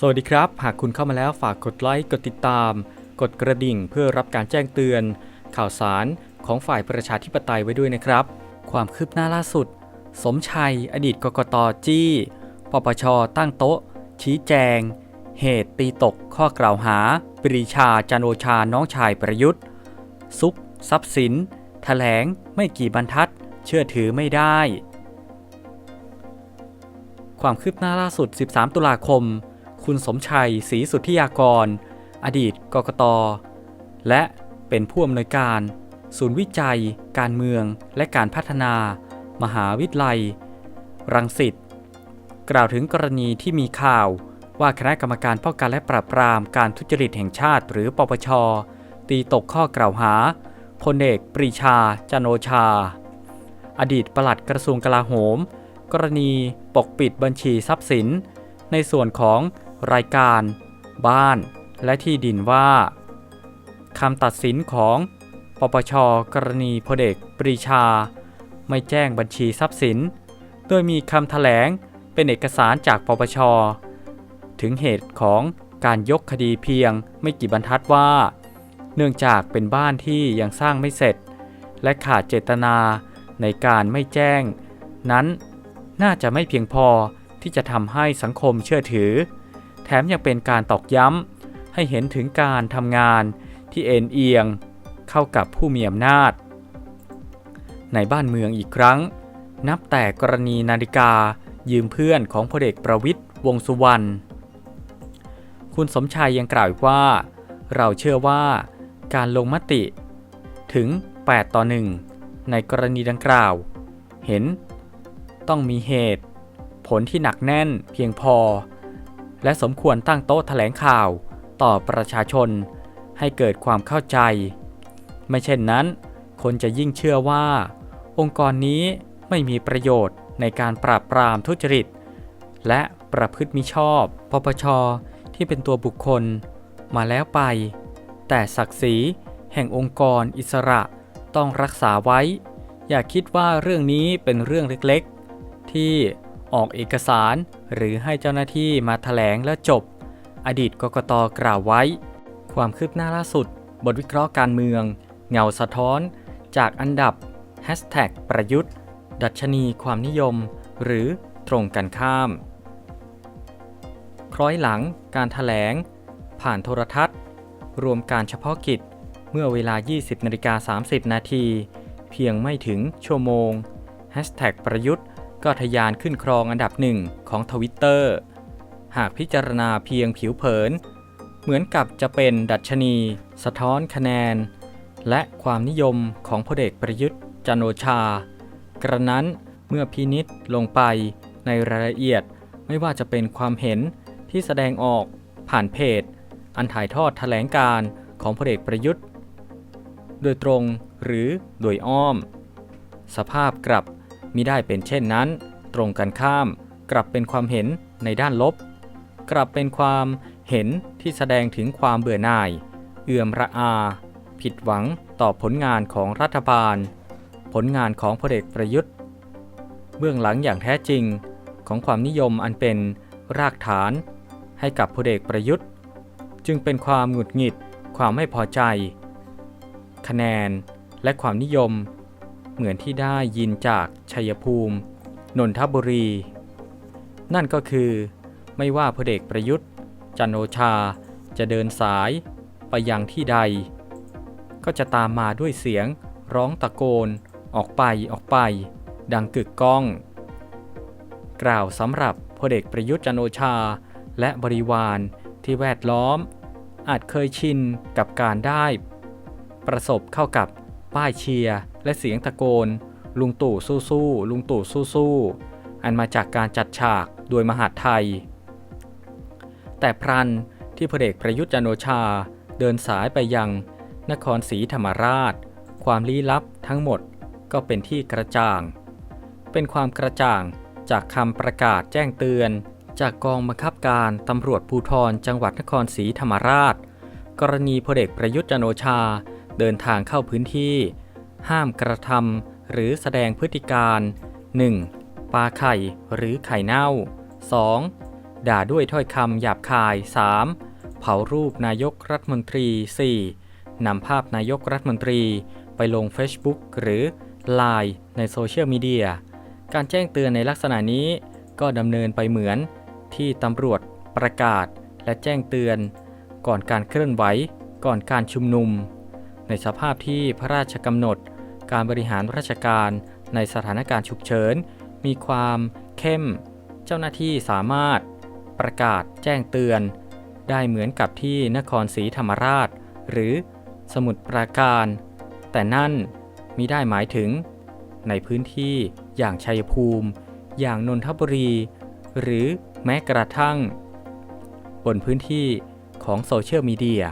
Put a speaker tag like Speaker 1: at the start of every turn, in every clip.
Speaker 1: สวัสดีครับ หากคุณเข้ามาแล้วฝากกดไลค์ กดติดตาม กดกระดิ่งเพื่อรับการแจ้งเตือน ข่าวสารของฝ่ายประชาธิปไตยไว้ด้วยนะครับ ความคืบหน้าล่าสุด สมชัย อดีตกกตจี้ปปชตั้งโต๊ะ ชี้แจง เหตุตีตกข้อกล่าวหา ปรีชาจันโอชาน้องชายประยุทธ์ ซุกทรัพย์สินแถลงไม่กี่บรรทัด เชื่อถือไม่ได้ ความคืบหน้าล่าสุด 13 ตุลาคม คุณสมชัยศรีสุทธิยากร อดีตกกต และเป็นผู้อำนวยการ ศูนย์วิจัย การเมืองและการพัฒนา มหาวิทยาลัย รังสิตกล่าวถึงกรณีที่มีข่าวว่าคณะกรรมการป้องกันและปราบปรามการทุจริตแห่งชาติหรือปปช ตีตกข้อกล่าวหาพลเอกปรีชาจันโอชา อดีตปลัดกระทรวงกลาโหม กรณีปกปิดบัญชีทรัพย์สิน ในส่วนของ รายการ บ้านและที่ดินว่าคำตัดสินของปปชกรณีพลเอกปรีชา ไม่แจ้งบัญชีทรัพย์สิน โดยมีคำแถลงเป็นเอกสารจากปปช ถึงเหตุของการยกคดีเพียงไม่กี่บรรทัดว่า เนื่องจากเป็นบ้านที่ยังสร้างไม่เสร็จ และขาดเจตนาในการไม่แจ้ง นั้นน่าจะไม่เพียงพอที่จะทำให้สังคมเชื่อถือ แถมยังเป็นการตอกย้ำให้เห็นถึงการทำงานที่เอ็นเอียงเข้ากับผู้มีอำนาจ ในบ้านเมืองอีกครั้ง นับแต่กรณีนาฬิกายืมเพื่อนของพลเอกประวิทย์วงสุวรรณ คุณสมชัยยังกล่าวอีกว่า เราเชื่อว่าการลงมติถึง 8 ต่อ 1 ในกรณีดังกล่าว เห็น ต้องมีเหตุ ผลที่หนักแน่นเพียงพอ และสมควรตั้งโต๊ะแถลงข่าวต่อประชาชน ให้เกิดความเข้าใจ ไม่เช่นนั้น คนจะยิ่งเชื่อว่า องค์กรนี้ไม่มีประโยชน์ในการปราบปรามทุจริต และประพฤติมิชอบปปชที่เป็นตัวบุคคลมาแล้วไป แต่ศักดิ์ศรีแห่งองค์กรอิสระต้องรักษาไว้ อย่าคิดว่าเรื่องนี้เป็นเรื่องเล็กๆ ที่ ออกเอกสาร หรือให้เจ้าหน้าที่มาถแถลงแล้วจบ อดีตกกตกล่าวไว้ ความคืบหน้าล่าสุด บทวิเคราะห์การเมือง เงาสะท้อน จากอันดับ Hashtag ประยุทธ์ ดัชนีความนิยม หรือตรงกันข้าม คล้อยหลังการถแถลง ผ่านโทรทัศน์ รวมการเฉพาะกิจเมื่อเวลา 20นาฬิกา30 นาที เพียงไม่ถึงชั่วโมง Hashtag ประยุทธ์ ก็ทะยานขึ้นครองอันดับหนึ่งของทวิตเตอร์หากพิจารณาเพียงผิวเผิน เหมือนกับจะเป็นดัชนี สะท้อนคะแนน และความนิยมของพลเอกประยุทธ์จันโอชา กระนั้นเมื่อพินิษลงไปในรายละเอียดไม่ว่าจะเป็นความเห็นที่แสดงออกผ่านเพจ อันถ่ายทอดแถลงการของพลเอกประยุทธ์ โดยตรงหรือโดยอ้อม สภาพกลับ มิได้เป็นเช่นนั้น ตรงกันข้าม กลับเป็นความเห็นในด้านลบ กลับเป็นความเห็นที่แสดงถึงความเบื่อหน่าย เอื่อมระอา ผิดหวังต่อผลงานของรัฐบาล ผลงานของพลเอกประยุทธ์ เบื้องหลังอย่างแท้จริงของความนิยมอันเป็นรากฐาน ให้กับพลเอกประยุทธ์ จึงเป็นความหงุดหงิด ความไม่พอใจ คะแนนและความนิยม เหมือนที่ได้ยินจากชัยภูมิ นนทบุรี นั่นก็คือ ไม่ว่าพลเอกประยุทธ์ จันโอชาจะเดินสายไปยังที่ใด ก็จะตามมาด้วยเสียงร้องตะโกน ออกไปออกไป ดังกึกก้อง กล่าวสำหรับพลเอกประยุทธ์จันโอชา และบริวารที่แวดล้อม อาจเคยชินกับการได้ ประสบเข้ากับป้ายเชียร์ และเสียงตะโกน ลุงตู่สู้ๆลุงตู่สู้ๆอันมาจากการจัดฉากโดยมหาดไทย แต่พรันที่พลเอกประยุทธ์จันโอชาเดินสายไปยังนครศรีธรรมราช ความลี้ลับทั้งหมดก็เป็นที่กระจ่าง เป็นความกระจ่างจากคำประกาศแจ้งเตือน จากกองบังคับการตำรวจภูธรจังหวัดนครศรีธรรมราช กรณีพลเอกประยุทธ์จันโอชาเดินทางเข้าพื้นที่ ห้ามกระทำหรือแสดงพฤติการ 1. ปาไข่หรือไข่เน่า 2. ด่าด้วยถ้อยคำหยาบคาย 3. เผารูปนายกรัฐมนตรี 4. นำภาพนายกรัฐมนตรีไปลง Facebook หรือ Line ในโซเชียลมีเดีย การแจ้งเตือนในลักษณะนี้ก็ดำเนินไปเหมือนที่ตำรวจประกาศและแจ้งเตือน ก่อนการเคลื่อนไหวก่อนการชุมนุม ในสภาพที่พระราชกำหนด การบริหารราชการในสถานการณ์ฉุกเฉิน มีความเข้ม เจ้าหน้าที่สามารถประกาศแจ้งเตือน ได้เหมือนกับที่นครศรีธรรมราช หรือสมุทรปราการ แต่นั่นมิได้หมายถึง ในพื้นที่อย่างชัยภูมิ อย่างนนทบุรี หรือแม้กระทั่ง บนพื้นที่ของโซเชียลมีเดีย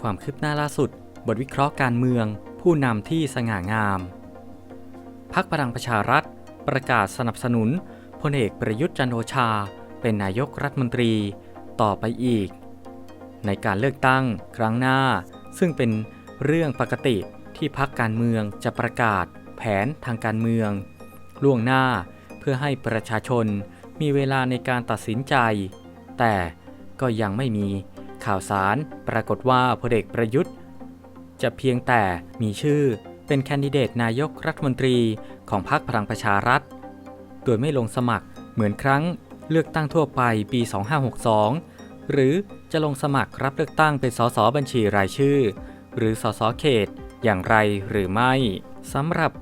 Speaker 1: ความคืบหน้าล่าสุด บทวิเคราะห์การเมือง ผู้นำที่สง่างาม พักพลังประชารัฐ ประกาศสนับสนุนพลเอกประยุทธ์จันโอชา เป็นนายกรัฐมนตรีต่อไปอีก ในการเลือกตั้งครั้งหน้า ซึ่งเป็นเรื่องปกติที่พักการเมืองจะประกาศแผนทางการเมือง ล่วงหน้าเพื่อให้ประชาชนมีเวลาในการตัดสินใจ แต่ก็ยังไม่มีข่าวสารปรากฏว่าพลเอกประยุทธ์ จะเพียงแต่มีชื่อเป็นแคนดิเดตนายกรัฐมนตรีของพรรคพลังประชารัฐ โดยไม่ลงสมัครเหมือนครั้งเลือกตั้งทั่วไปปี 2562 หรือจะลงสมัครรับเลือกตั้งเป็นสสบัญชีรายชื่อ หรือสสเขต อย่างไรหรือไม่สำหรับ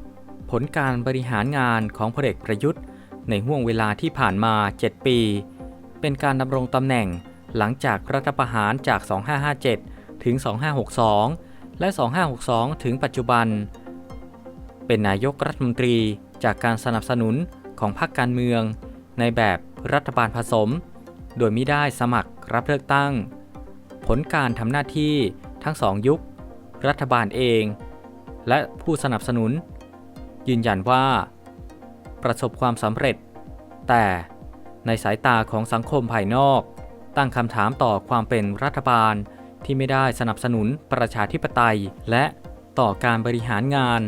Speaker 1: ผลการบริหารงานของพลเอกประยุทธ์ ในห่วงเวลาที่ผ่านมา 7 ปี เป็นการดำรงตำแหน่งหลังจากรัฐประหารจาก 2557 ถึง 2562 และ 2562 ถึงปัจจุบัน เป็นนายกรัฐมนตรีจากการสนับสนุนของพรรคการเมือง ในแบบรัฐบาลผสม โดยไม่ได้สมัครรับเลือกตั้ง ผลการทำหน้าที่ทั้งสองยุค รัฐบาลเอง และผู้สนับสนุน ยืนยันว่า ประสบความสำเร็จ แต่ในสายตาของสังคมภายนอก ตั้งคำถามต่อความเป็นรัฐบาล ที่ไม่ได้สนับสนุนประชาธิปไตย และต่อการบริหารงาน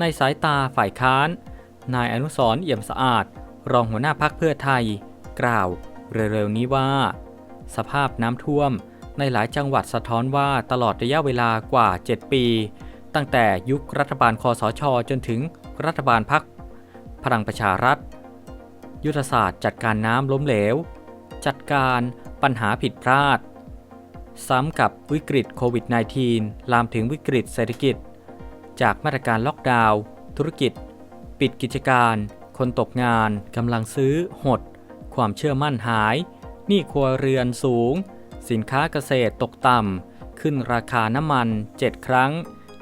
Speaker 1: ในสายตาฝ่ายค้าน นายอนุสรเอี่ยมสะอาด รองหัวหน้าพักเพื่อไทย กล่าวเร็วๆนี้ว่า สภาพน้ำท่วมในหลายจังหวัดสะท้อนว่าตลอดระยะเวลากว่า 7 ปี ตั้งแต่ยุครัฐบาลคอสช จนถึงรัฐบาลพักพลังประชารัฐ ยุทธศาสตร์จัดการน้ำล้มเหลว จัดการปัญหาผิดพลาด ซ้ำกับวิกฤตโควิด -19 ลามถึงวิกฤตเศรษฐกิจ จากมาตรการล็อกดาวน์ธุรกิจ ปิดกิจการ คนตกงานกำลังซื้อ หด ความเชื่อมั่นหาย หนี้ครัวเรือนสูง สินค้าเกษตรตกต่ำ ขึ้นราคาน้ำมัน 7 ครั้ง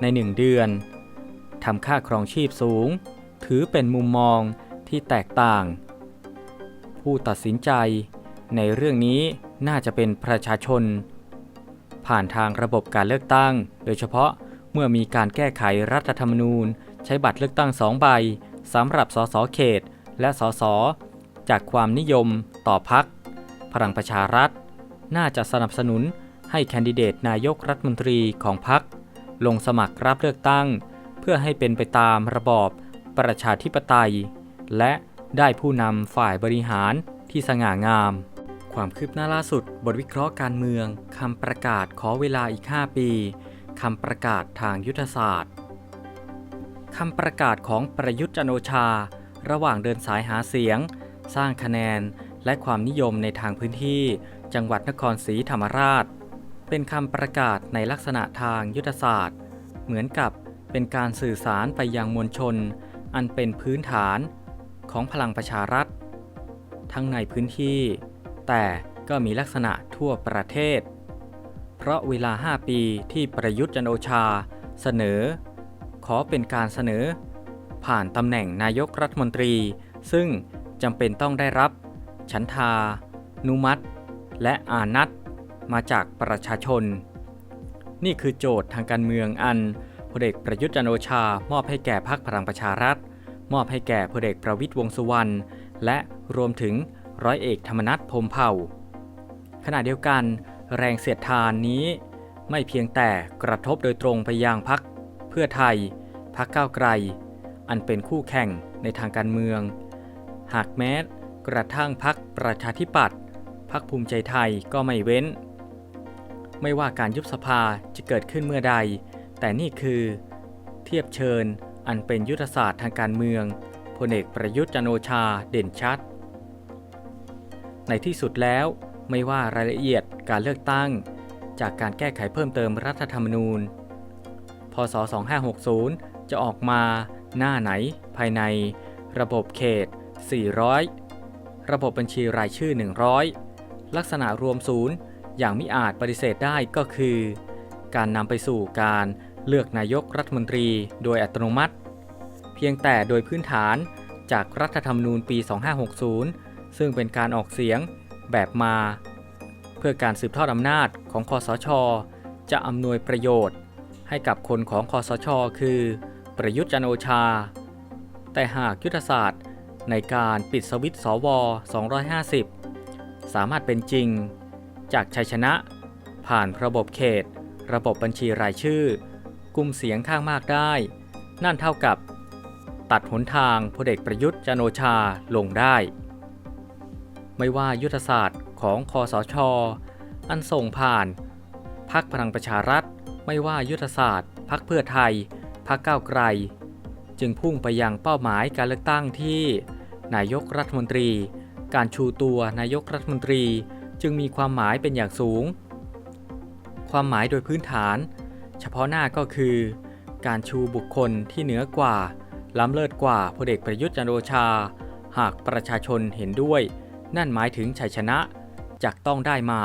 Speaker 1: ใน 1 เดือนทำค่าครองชีพสูง ถือเป็นมุมมองที่แตกต่าง ผู้ตัดสินใจ ในเรื่องนี้น่าจะเป็นประชาชน ผ่านทางระบบการเลือกตั้ง โดยเฉพาะเมื่อมีการแก้ไขรัฐธรรมนูญ ใช้บัตรเลือกตั้งสองใบสำหรับสสเขต และสสจากความนิยมต่อพักพลังประชารัฐ น่าจะสนับสนุนให้แคนดิเดตนายกรัฐมนตรีของพรรคลงสมัครรับเลือกตั้ง เพื่อให้เป็นไปตามระบอบประชาธิปไตย และได้ผู้นำฝ่ายบริหารที่สง่างาม ความคืบหน้าล่าสุด บทวิเคราะห์การเมืองคำประกาศขอเวลาอีก 5 ปีคำประกาศทางยุทธศาสตร์คำประกาศของประยุทธ์จันโอชา ระหว่างเดินสายหาเสียง สร้างคะแนน และความนิยมในทางพื้นที่ จังหวัดนครศรีธรรมราช เป็นคำประกาศในลักษณะทางยุทธศาสตร์ เหมือนกับเป็นการสื่อสารไปยังมวลชน อันเป็นพื้นฐานของพลังประชารัฐ ทั้งในพื้นที่ แต่ก็มีลักษณะทั่วประเทศ เพราะเวลา 5 ปีที่ประยุทธ์จันโอชาเสนอ ขอเป็นการเสนอ ผ่านตำแหน่งนายกรัฐมนตรี ซึ่งจำเป็นต้องได้รับ ฉันทา นุมัติ และอานัดมาจากประชาชน นี่คือโจทย์ทางการเมืองอันพลเอกประยุทธ์จันโอชามอบให้แก่พรรคพลังประชารัฐ มอบให้แก่พลเอกประวิตยวงสุวรรณ และรวมถึง ร้อยเอกธรรมนัฐพรมเผ่า ขณะเดียวกัน แรงเสียดทานนี้ไม่เพียงแต่กระทบโดยตรงไปยังพรรคเพื่อไทยพรรคก้าวไกล อันเป็นคู่แข่งในทางการเมือง หากแม้กระทั่งพักประชาธิปัตย์พักภูมิใจไทยก็ไม่เว้น ไม่ว่าการยุบสภาจะเกิดขึ้นเมื่อใด แต่นี่คือ เทียบเชิญอันเป็นยุทธศาสตร์ทางการเมืองพลเอกประยุทธ์จันโอชาเด่นชัด ในที่สุดแล้วไม่ว่ารายละเอียดการเลือกตั้ง จากการแก้ไขเพิ่มเติมรัฐธรรมนูญ พศ 2560 จะออกมาหน้าไหนภายใน ระบบเขต 400 ระบบบัญชีรายชื่อ 100 ลักษณะรวมศูนย์อย่างมิอาจปฏิเสธได้ก็คือ การนำไปสู่การเลือกนายกรัฐมนตรีโดยอัตโนมัติ เพียงแต่โดยพื้นฐานจากรัฐธรรมนูญปี 2560 ซึ่งเป็นการออกเสียงแบบมา เพื่อการสืบทอดอำนาจของคอสช จะอำนวยประโยชน์ ให้กับคนของคอสช คือ ประยุทธ์จันโอชา แต่หากยุทธศาสตร์ในการปิดสวิตช์สว 250 สามารถเป็นจริง จากชัยชนะ ผ่านระบบเขต ระบบบัญชีรายชื่อ กลุ่มเสียงข้างมากได้ นั่นเท่ากับ ตัดหนทางพลเอกประยุทธ์จันโอชาลงได้ ไม่ว่ายุทธศาสตร์ของคอสช อันส่งผ่านพักพลังประชารัฐ ไม่ว่ายุทธศาสตร์พักเพื่อไทยพักก้าวไกล จึงพุ่งไปยังเป้าหมายการเลือกตั้งที่ นายกรัฐมนตรี การชูตัวนายกรัฐมนตรีจึงมีความหมายเป็นอย่างสูง ความหมายโดยพื้นฐาน เฉพาะหน้าก็คือ การชูบุคคลที่เหนือกว่า ล้ำเลิศกว่าพลเอกประยุทธ์จันโอชา หากประชาชนเห็นด้วย นั่นหมายถึงชัยชนะจากต้องได้มา